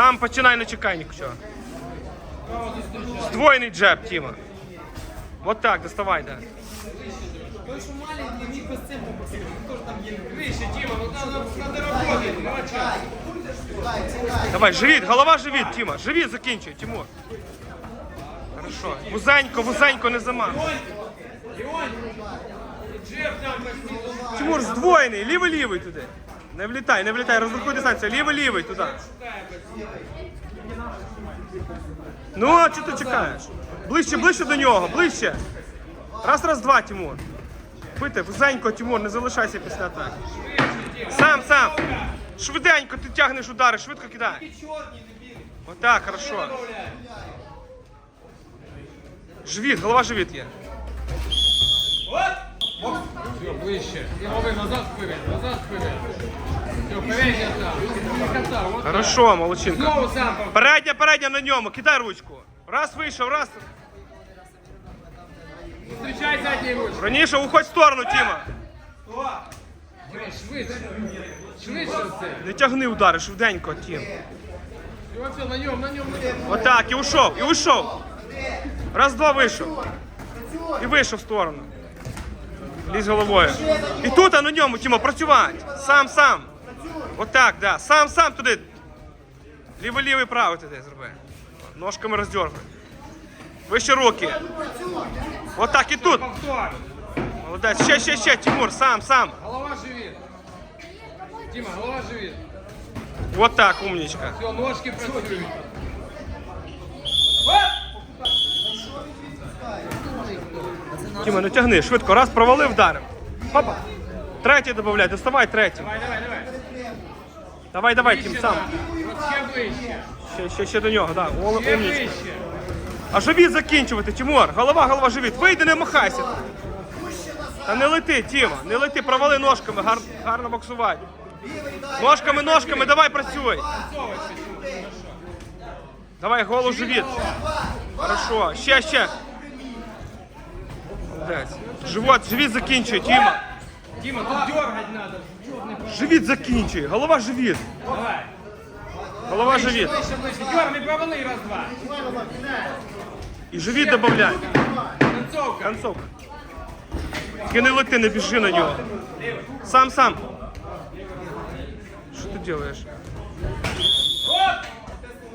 Сам починай, не чекай нічого. Здвоєний джеб, Тіма. Вот так, доставай, да. Що. Давай, живіт, голова живіт, Тіма. Живіт закінчуй, Тимур. Хорошо. Вузенько, вузенько, не замах. Тимур здвоєний, лівий-лівий туди. Не влітай, не влітай, розрахуй дистанцію. Лівий-лівий туди. Ну, а чого ти чекаєш? Ближче, ближче до нього, ближче. Раз, раз, два, Тимур. Бити, вузенько, Тимур, не залишайся після атаки. Сам, сам. Швиденько ти тягнеш удари, швидко кидай. Отак, хорошо. Живіт, голова живіт є. Ближче. І лови назад вперед, назад вперед. Все. Хорошо, молодчинка. Знову сам. Передня, передня на ньому, кидай ручку. Раз вийшов, раз. Зустрічай задній руч. Раніше уходь в сторону, Тіма. Давай, Швидше. Швидше все. Не тягни удари, швиденько, Тім. Оце на ньому, на ньому. Отак, і ушов, і ушов. Раз, два вийшов. І вийшов в сторону. Лізь головою. І тут, а на ньому, Тімо, працювати. Сам, сам. Отак, да. Сам, сам туди. Лівий, лівий, правий туди зроби. Ножками роздергай. Вище руки. Отак і тут. Повтор. Молодець. Ще, ще, ще, Тимур, сам, сам. Голова живіт. Діма, голова живіт. Вот так, умничка. Все, ножки працюють. Тіма, не тягни, швидко. Раз провалив, вдарив. Папа. Третій додай, доставай третій. Давай, давай, давай. Давай, давай, Тім, сам. ще ближче. Ще, ще, ще до нього, да. О, Ще умничка. А живіт закінчувати, Тимур. Голова, голова, живіт. Вийди, не махайся. Та не лети, Тіма, не лети, провали ножками, гар, гарно боксувати. Ножками, ножками, давай працюй. Давай, голову, живіт. Хорошо, ще, ще. Молодець. Живот, живіт закінчує, Тіма. Діма, тут дергать треба. Живіт закінчує, голова, живіт. Давай. Голова, живіт. Ближче, ближче. Провали, раз, два. І живіт додай. Концовка. Концовка. Тільки не лети, не біжи на нього. Сам, сам. Що ти робиш? Оп!